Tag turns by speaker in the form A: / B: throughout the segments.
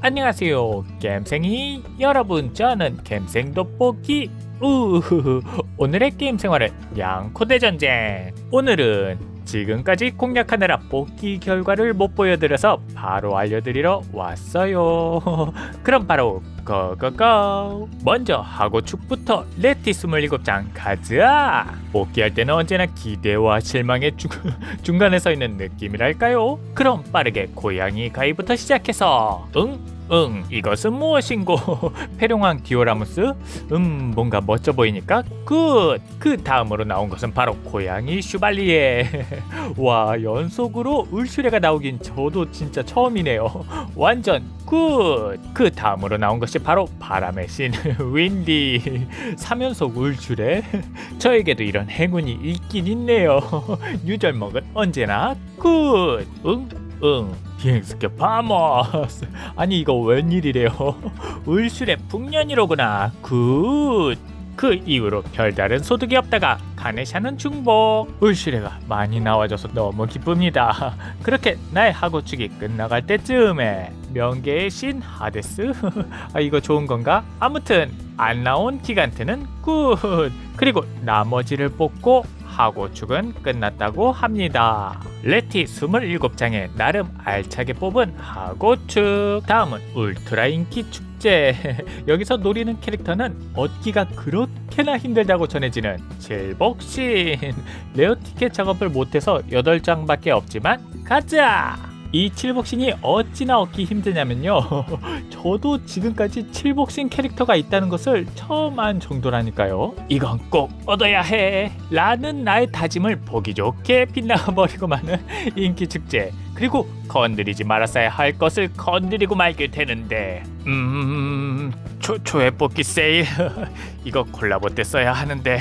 A: 안녕하세요 겜생이. 여러분 저는 겜생 돋보기. 우후후. 오늘의 게임 생활은 양코대 전쟁. 오늘은 지금까지 공략하느라 뽑기 결과를 못 보여드려서 바로 알려드리러 왔어요. 그럼 바로 고고고. 먼저 하고축부터 레티 27장 가즈아 뽑기할 때는 언제나 기대와 실망의 중, 중간에 서 있는 느낌이랄까요? 그럼 빠르게 고양이 가이부터 시작해서 응? 응, 이것은 무엇인고? 페룡왕 디오라무스? 음, 뭔가 멋져 보이니까 굿! 그 다음으로 나온 것은 바로 고양이 슈발리에. 와, 연속으로 울슈레가 나오긴 저도 진짜 처음이네요. 완전 굿! 그 다음으로 나온 것이 바로 바람의 신 윈디. 3연속 울슈레? 저에게도 이런 행운이 있긴 있네요. 유절먹은 언제나 굿! 응? 응. 비행스케 파머스 아니 이거 웬일이래요? 울술의 풍년이로구나. 굿. 그 이후로 별다른 소득이 없다가 가네샤는 중복. 울슈레가 많이 나와줘서 너무 기쁩니다. 그렇게 나의 하고축이 끝나갈 때쯤에 명계의 신 하데스? 아 이거 좋은 건가? 아무튼 안 나온 기간테는 굿. 그리고 나머지를 뽑고 하고축은 끝났다고 합니다. 레티 27장에 나름 알차게 뽑은 하고축. 다음은 울트라 인기 축제. 여기서 노리는 캐릭터는 얻기가 그렇게나 힘들다고 전해지는 칠복신. 레어 티켓 작업을 못해서 8장밖에 없지만 가자! 이 칠복신이 어찌나 얻기 힘드냐면요. 저도 지금까지 칠복신 캐릭터가 있다는 것을 처음 안 정도라니까요. 이건 꼭 얻어야 해. 라는 나의 다짐을 보기 좋게 빗나가 버리고 마는 인기 축제. 그리고 건드리지 말았어야 할 것을 건드리고 말게 되는데. 음, 초, 초회 뽑기 세일. 이거 콜라보 때 써야 하는데.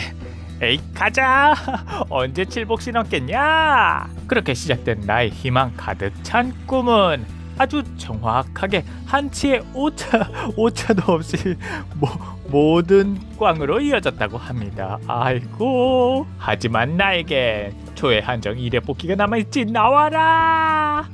A: 에이 가자. 언제 칠복신 얻겠냐? 그렇게 시작된 나의 희망 가득 찬 꿈은 아주 정확하게 한 치의 오차 오차도 없이 모, 모든 꽝으로 이어졌다고 합니다. 아이고 하지만 나에게 초의 한정 1회 뽑기가 남아있지. 나와라!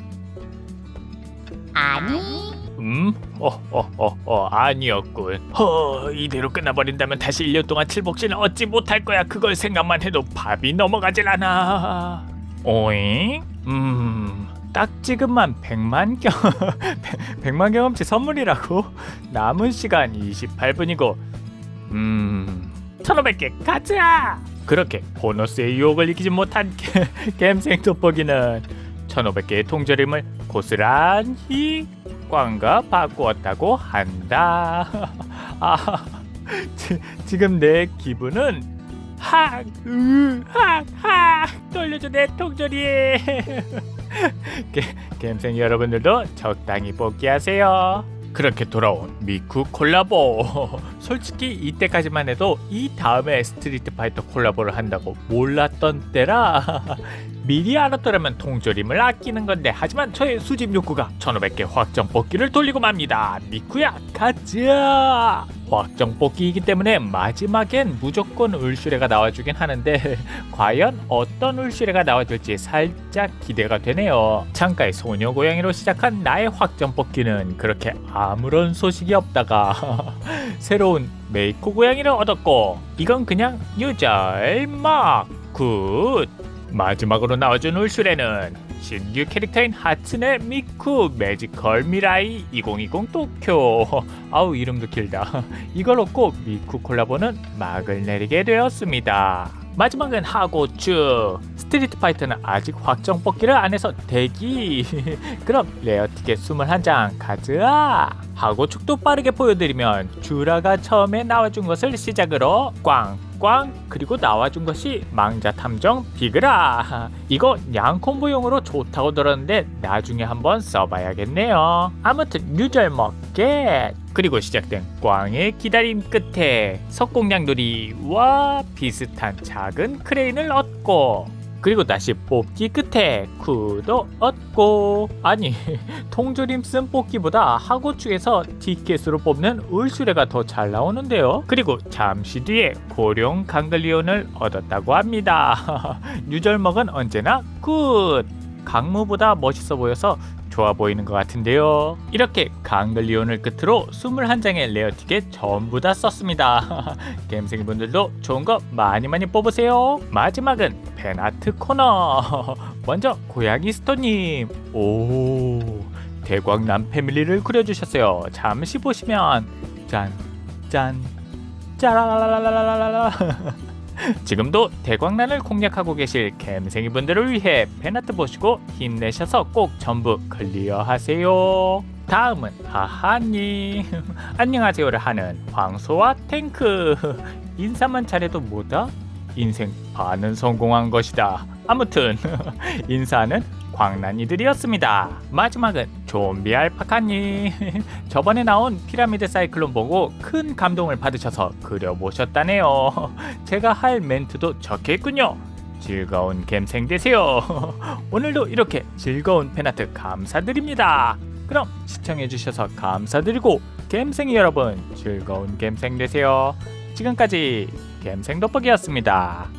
B: 아니
A: 음? 어, 어, 어, 어, 아니었군. 허, 이대로 끝나버린다면 다시 1년 동안 칠복신을 얻지 못할 거야. 그걸 생각만 해도 밥이 넘어가질 않아. 오잉? 음, 딱 지금만 100만 경, 100 만 경험치 선물이라고? 남은 시간 28분이고, 음, 1500개 가자! 그렇게 보너스의 유혹을 이기지 못한 게- 갬생 돋보기는 1500개의 통조림을 고스란히 꽝과 바꾸었다고 한다. 아, 지, 지금 내 기분은 학, 으, 학, 학 돌려줘 내 통조림. 게- 갬생 여러분들도 적당히 뽑기하세요. 그렇게 돌아온 미쿠 콜라보. 솔직히 이때까지만 해도 이 다음에 스트리트 파이터 콜라보를 한다고 몰랐던 때라 미리 알았더라면 통조림을 아끼는 건데 하지만 저의 수집 욕구가 1500개 확정 뽑기를 돌리고 맙니다. 미쿠야 가자! 확정 뽑기이기 때문에 마지막엔 무조건 울슈레가 나와주긴 하는데 과연 어떤 울슈레가 나와줄지 살짝 기대가 되네요. 창가의 소녀 고양이로 시작한 나의 확정 뽑기는 그렇게 아무런 소식이 없다가 새로운 메이코 고양이를 얻었고 이건 그냥 유절 막! 굿 마지막으로 나와준 울슈레는 신규 캐릭터인 하츠네 미쿠 매지컬 미라이 2020 도쿄. 아우 이름도 길다. 이걸 얻고 미쿠 콜라보는 막을 내리게 되었습니다. 마지막은 하고추. 스트리트 파이터는 아직 확정 뽑기를 안 해서 대기. 그럼 레어 티켓 21장 가즈아 하고 축도 빠르게 보여드리면 주라가 처음에 나와준 것을 시작으로 꽝꽝 그리고 나와준 것이 망자 탐정 비그라. 이거 양콤보용으로 좋다고 들었는데 나중에 한번 써봐야겠네요. 아무튼 유절 먹게. 그리고 시작된 꽝의 기다림 끝에 석공량돌이와 비슷한 작은 크레인을 얻고 그리고 다시 뽑기 끝에 쿠도 얻고 아니 통조림 쓴 뽑기보다 하고 축에서 티켓으로 뽑는 울수레가 더 잘 나오는데요. 그리고 잠시 뒤에 고룡 강글리온을 얻었다고 합니다. 유절먹은 언제나 굿! 강무보다 멋있어 보여서 좋아 보이는 것 같은데요. 이렇게 강글리온을 끝으로 21장의 레어 티켓 전부 다 썼습니다. 게임생이 분들도 좋은 거 많이 많이 뽑으세요. 마지막은 팬아트 코너. 먼저 고양이 스토님. 오 대광남 패밀리를 그려주셨어요. 잠시 보시면 짠 짠. 짜라라라라라라 지금도 대광란을 공략하고 계실 갬생이 분들을 위해 팬아트 보시고 힘내셔서 꼭 전부 클리어하세요. 다음은 하하님 안녕하세요를 하는 황소와 탱크 인사만 잘해도 뭐다? 인생 반은 성공한 것이다. 아무튼 인사는 광란이들이었습니다. 마지막은 좀비 알파카님 저번에 나온 피라미드 사이클론 보고 큰 감동을 받으셔서 그려보셨다네요. 제가 할 멘트도 적혀 있군요. 즐거운 갬생 되세요. 오늘도 이렇게 즐거운 팬아트 감사드립니다. 그럼 시청해주셔서 감사드리고 갬생이 여러분 즐거운 갬생 되세요. 지금까지 갬생 돋보기였습니다.